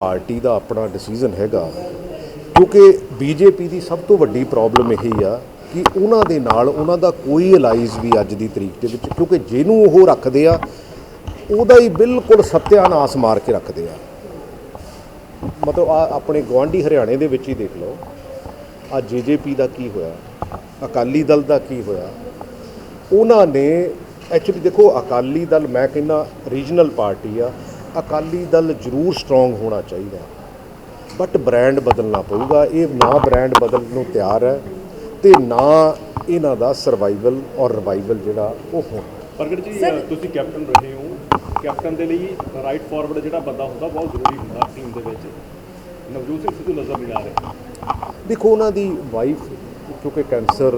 Party ਦਾ ਆਪਣਾ decision ਹੈਗਾ। ਕਿਉਂਕਿ ਬੀਜੇਪੀ ਦੀ ਸਭ ਤੋਂ ਵੱਡੀ ਪ੍ਰੋਬਲਮ ਇਹੀ ਆ ਕਿ ਉਹਨਾਂ ਦੇ ਨਾਲ ਉਹਨਾਂ ਦਾ ਕੋਈ ਅਲਾਈਜ਼ ਵੀ ਅੱਜ ਦੀ ਤਰੀਕ ਦੇ ਵਿੱਚ, ਕਿਉਂਕਿ ਜਿਹਨੂੰ ਉਹ ਰੱਖਦੇ ਆ, ਉਹਦਾ ਹੀ ਬਿਲਕੁਲ ਸਤਿਆਨਾਸ ਮਾਰ ਕੇ ਰੱਖਦੇ ਆ। ਮਤਲਬ ਆ ਆਪਣੇ ਗਵਾਂਢੀ ਹਰਿਆਣੇ ਦੇ ਵਿੱਚ ਹੀ ਦੇਖ ਲਓ। ਆ ਜੇਜੇਪੀ ਦਾ ਕੀ ਹੋਇਆ? ਅਕਾਲੀ ਦਲ ਦਾ ਕੀ ਹੋਇਆ? ਉਹਨਾਂ ਨੇ ਐਕਚੁਅਲੀ ਦੇਖੋ, ਅਕਾਲੀ ਦਲ ਮੈਂ ਕਹਿੰਦਾ ਰੀਜਨਲ ਪਾਰਟੀ ਆ। ਅਕਾਲੀ ਦਲ ਜ਼ਰੂਰ ਸਟਰੋਂਗ ਹੋਣਾ ਚਾਹੀਦਾ ਬਟ ਬ੍ਰਾਂਡ ਬਦਲਣਾ ਪਊਗਾ। ਇਹ ਨਾ ਬ੍ਰਾਂਡ ਬਦਲਣ ਨੂੰ ਤਿਆਰ ਹੈ ਤੇ ਨਾ ਇਹਨਾਂ ਦਾ ਸਰਵਾਈਵਲ ਔਰ ਰਿਵਾਈਵਲ ਜਿਹੜਾ ਉਹ ਹੋਣਾ। ਪ੍ਰਗਟ ਜੀ ਤੁਸੀਂ ਕੈਪਟਨ ਰਹੇ ਹੋ। ਕੈਪਟਨ ਦੇ ਲਈ ਰਾਈਟ ਫਾਰਵਰਡ ਜਿਹੜਾ ਬੰਦਾ ਹੁੰਦਾ ਬਹੁਤ ਜ਼ਰੂਰੀ ਹੁੰਦਾ ਟੀਮ ਦੇ ਵਿੱਚ। ਨਵਜੋਤ ਸਿੰਘ ਸਿੱਧੂ ਨਜ਼ਰ ਨਹੀਂ ਆ ਰਹੇ। ਦੇਖੋ ਉਹਨਾਂ ਦੀ ਵਾਈਫ ਕਿਉਂਕਿ ਕੈਂਸਰ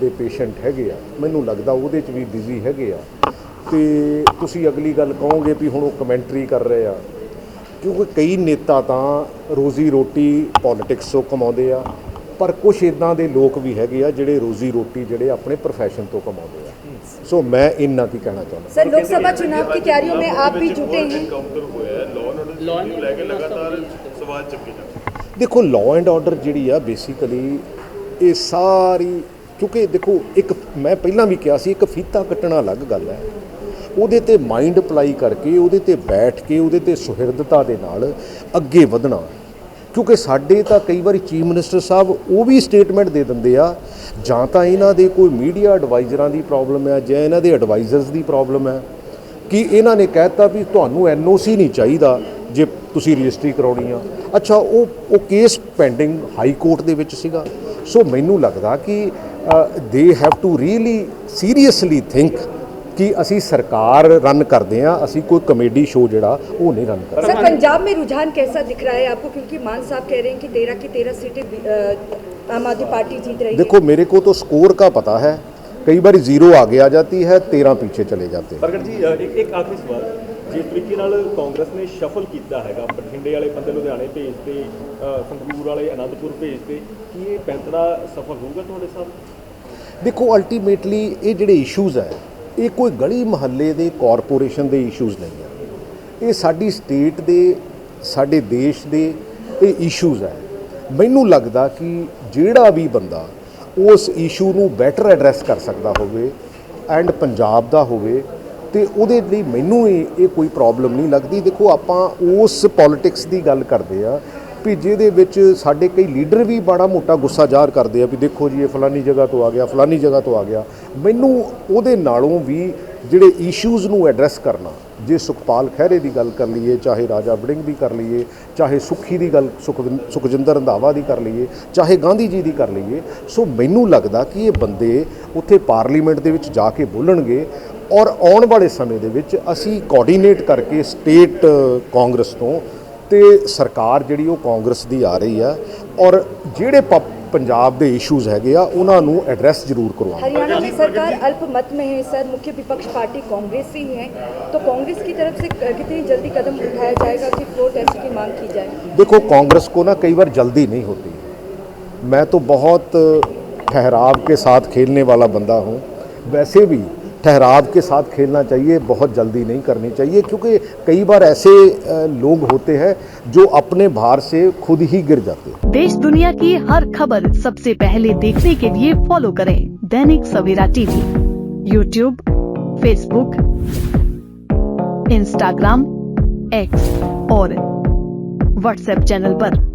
ਦੇ ਪੇਸ਼ੈਂਟ ਹੈਗੇ ਆ। ਮੈਨੂੰ ਲੱਗਦਾ ਉਹਦੇ 'ਚ ਵੀ ਬਿਜ਼ੀ ਹੈਗੇ ਆ। ਤੇ ਤੁਸੀਂ ਅਗਲੀ ਗੱਲ ਕਹੋਗੇ ਵੀ ਹੁਣ ਉਹ ਕਮੈਂਟਰੀ ਕਰ ਰਹੇ ਆ ਕਿਉਂਕਿ ਕਈ ਨੇਤਾ ਤਾਂ ਰੋਜ਼ੀ ਰੋਟੀ ਪੋਲਿਟਿਕਸ ਤੋਂ ਕਮਾਉਂਦੇ ਆ ਪਰ ਕੁਝ ਇਦਾਂ ਦੇ ਲੋਕ ਵੀ ਹੈਗੇ ਆ ਜਿਹੜੇ ਰੋਜ਼ੀ ਰੋਟੀ ਜਿਹੜੇ ਆਪਣੇ ਪ੍ਰੋਫੈਸ਼ਨ ਤੋਂ ਕਮਾਉਂਦੇ ਆ ਸੋ ਮੈਂ ਇੰਨਾ ਕੀ ਕਹਿਣਾ ਚਾਹੁੰਦਾ सर लोकसभा चुनाव की तैयारियों में आप भी जुटे हैं ਕਾਊਂਟਰ ਹੋਇਆ ਲਾਅ ਐਂਡ ਆਰਡਰ ਨੂੰ ਲੈ ਕੇ ਲਗਾਤਾਰ ਸਵਾਲ ਚੱਕੇ ਜਾਂਦੇ ਦੇਖੋ ਲਾਅ ਐਂਡ ਆਰਡਰ ਜਿਹੜੀ ਆ ਬੇਸਿਕਲੀ ਇਹ ਸਾਰੀ ਕਿਉਂਕਿ ਦੇਖੋ ਇੱਕ ਮੈਂ ਪਹਿਲਾਂ ਵੀ ਕਿਹਾ ਸੀ ਇੱਕ ਫੀਤਾ ਕੱਟਣਾ ਅਲੱਗ ਗੱਲ ਹੈ ਉਹਦੇ ਤੇ ਮਾਈਂਡ ਅਪਲਾਈ ਕਰਕੇ, ਉਹਦੇ ਤੇ ਬੈਠ ਕੇ, ਉਹਦੇ ਤੇ ਸੁਹਿਰਦਤਾ ਦੇ ਨਾਲ ਅੱਗੇ ਵਧਣਾ। ਕਿਉਂਕਿ ਸਾਡੇ ਤਾਂ ਕਈ ਵਾਰੀ ਚੀਫ ਮਿਨਿਸਟਰ ਸਾਹਿਬ ਉਹ ਵੀ ਸਟੇਟਮੈਂਟ ਦੇ ਦਿੰਦੇ ਆ, ਜਾਂ ਤਾਂ ਇਹਨਾਂ ਦੇ ਕੋਈ ਮੀਡੀਆ ਐਡਵਾਈਜ਼ਰਾਂ ਦੀ ਪ੍ਰੋਬਲਮ ਹੈ, ਜਾਂ ਇਹਨਾਂ ਦੇ ਐਡਵਾਈਜ਼ਰਸ ਦੀ ਪ੍ਰੋਬਲਮ ਹੈ, ਕਿ ਇਹਨਾਂ ਨੇ ਕਹਿਤਾ ਵੀ ਤੁਹਾਨੂੰ ਐਨਓਸੀ ਨਹੀਂ ਚਾਹੀਦਾ ਜੇ ਤੁਸੀਂ ਰਜਿਸਟਰੀ ਕਰਾਉਣੀ ਆ। ਅੱਛਾ, ਉਹ ਉਹ ਕੇਸ ਪੈਂਡਿੰਗ ਹਾਈ ਕੋਰਟ ਦੇ ਵਿੱਚ ਸੀਗਾ। ਸੋ ਮੈਨੂੰ ਲੱਗਦਾ ਕਿ they have to really seriously think ਕਿ ਅਸੀਂ ਸਰਕਾਰ ਰਨ ਕਰਦੇ ਆ ਅਸੀਂ ਕੋਈ ਕਮੇਡੀ ਸ਼ੋਅ ਜਿਹੜਾ ਉਹ ਨਹੀਂ ਰਨ ਕਰਦੇ सर पंजाब में रुझान कैसा दिख रहा है आपको क्योंकि मान साहब कह रहे हैं कि तेरह की तेरह सीटें अ, आम आदमी पार्टी जीत रही है देखो मेरे को तो स्कोर का पता है कई बार जीरो आगे आ जाती है तेरह पीछे चले जाते हैं ਪ੍ਰਗਟ ਜੀ ਅ, ਇੱਕ ਇੱਕ ਆਖਰੀ ਸਵਾਲ ਜਿਸ ਤਰੀਕੇ ਨਾਲ ਕਾਂਗਰਸ ਨੇ ਸ਼ਫਲ ਕੀਤਾ ਹੈਗਾ ਬਠਿੰਡੇ ਵਾਲੇ ਬੰਦੇ ਲੁਧਿਆਣੇ ਭੇਜਦੇ ਅ, ਸੰਗਰੂਰ ਵਾਲੇ ਅਨੰਦਪੁਰ ਭੇਜਦੇ ਕੀ ਇਹ ਪੈਂਤੜਾ ਸਫਲ ਹੋਊਗਾ ਤੁਹਾਡੇ ਸਾਹਮਣੇ ਦੇਖੋ ਅਲਟੀਮੇਟਲੀ ਇਹ ਜਿਹੜੇ ਇਸ਼ੂਜ਼ ਹੈ ਇਹ ਕੋਈ ਗਲੀ ਮਹੱਲੇ ਦੇ ਕਾਰਪੋਰੇਸ਼ਨ ਦੇ ਇਸ਼ੂਜ਼ ਨਹੀਂ ਆ। ਇਹ ਸਾਡੀ ਸਟੇਟ ਦੇ, ਸਾਡੇ ਦੇਸ਼ ਦੇ ਇਹ ਇਸ਼ੂਜ਼ ਹੈ ਮੈਨੂੰ ਲੱਗਦਾ ਕਿ ਜਿਹੜਾ ਵੀ ਬੰਦਾ ਉਸ ਇਸ਼ੂ ਨੂੰ ਬੈਟਰ ਐਡਰੈਸ ਕਰ ਸਕਦਾ ਹੋਵੇ ਐਂਡ ਪੰਜਾਬ ਦਾ ਹੋਵੇ, ਤੇ ਉਹਦੇ ਲਈ ਮੈਨੂੰ ਇਹ ਇਹ ਕੋਈ ਪ੍ਰੋਬਲਮ ਨਹੀਂ ਲੱਗਦੀ। ਦੇਖੋ, ਆਪਾਂ ਉਸ ਪੋਲਿਟਿਕਸ ਦੀ ਗੱਲ ਕਰਦੇ ਆ ਵੀ ਜਿਹਦੇ ਵਿੱਚ ਸਾਡੇ ਕਈ ਲੀਡਰ ਵੀ ਬੜਾ ਮੋਟਾ ਗੁੱਸਾ ਜ਼ਾਹਰ ਕਰਦੇ ਆ ਵੀ ਦੇਖੋ ਜੀ, ਇਹ ਫਲਾਨੀ ਜਗ੍ਹਾ ਤੋਂ ਆ ਗਿਆ, ਫਲਾਨੀ ਜਗ੍ਹਾ ਤੋਂ ਆ ਗਿਆ। ਮੈਨੂੰ ਉਹਦੇ ਨਾਲੋਂ ਵੀ ਜਿਹੜੇ ਇਸ਼ੂਜ਼ ਨੂੰ ਐਡਰੈਸ ਕਰਨਾ, ਜੇ ਸੁਖਪਾਲ ਖਹਿਰੇ ਦੀ ਗੱਲ ਕਰ ਲਈਏ, ਚਾਹੇ ਰਾਜਾ ਵੜਿੰਗ ਦੀ ਕਰ ਲਈਏ, ਚਾਹੇ ਸੁਖੀ ਦੀ ਗੱਲ ਸੁਖਵਿੰ- ਸੁਖਜਿੰਦਰ ਰੰਧਾਵਾ ਦੀ ਕਰ ਲਈਏ, ਚਾਹੇ ਗਾਂਧੀ ਜੀ ਦੀ ਕਰ ਲਈਏ, ਸੋ ਮੈਨੂੰ ਲੱਗਦਾ ਕਿ ਇਹ ਬੰਦੇ ਉੱਥੇ ਪਾਰਲੀਮੈਂਟ ਦੇ ਵਿੱਚ ਜਾ ਕੇ ਬੋਲਣਗੇ ਔਰ ਆਉਣ ਵਾਲੇ ਸਮੇਂ ਦੇ ਵਿੱਚ ਅਸੀਂ ਕੋਆਰਡੀਨੇਟ ਕਰਕੇ ਸਟੇਟ ਕਾਂਗਰਸ ਤੋਂ ਤੇ ਸਰਕਾਰ ਜਿਹੜੀ ਉਹ ਕਾਂਗਰਸ ਦੀ ਆ ਰਹੀ ਆ ਔਰ ਜਿਹੜੇ ਪ- ਪੰਜਾਬ ਦੇ ਇਸ਼ੂਜ਼ ਹੈਗੇ ਆ ਉਹਨਾਂ ਨੂੰ ਐਡਰੈਸ ਜ਼ਰੂਰ ਕਰਵਾਉਣਾ हरियाणा में सरकार अल्पमत में है सर मुख्य विपक्ष पार्टी कांग्रेस ही है तो कांग्रेस की तरफ से क- कितनी जल्दी कदम उठाया जाएगा कि फ्लोर टेस्ट की मांग की जाए देखो कांग्रेस को ना कई बार जल्दी नहीं होती मैं तो बहुत ठहराव के साथ खेलने वाला बंदा हूँ वैसे भी ठहराव के साथ खेलना चाहिए, बहुत जल्दी नहीं करनी चाहिए, क्योंकि कई बार ऐसे लोग होते हैं जो अपने भार से खुद ही गिर जाते हैं देश दुनिया की हर खबर सबसे पहले देखने के लिए फॉलो करें Dainik Savera TV YouTube Facebook Instagram X और व्हाट्सएप चैनल पर।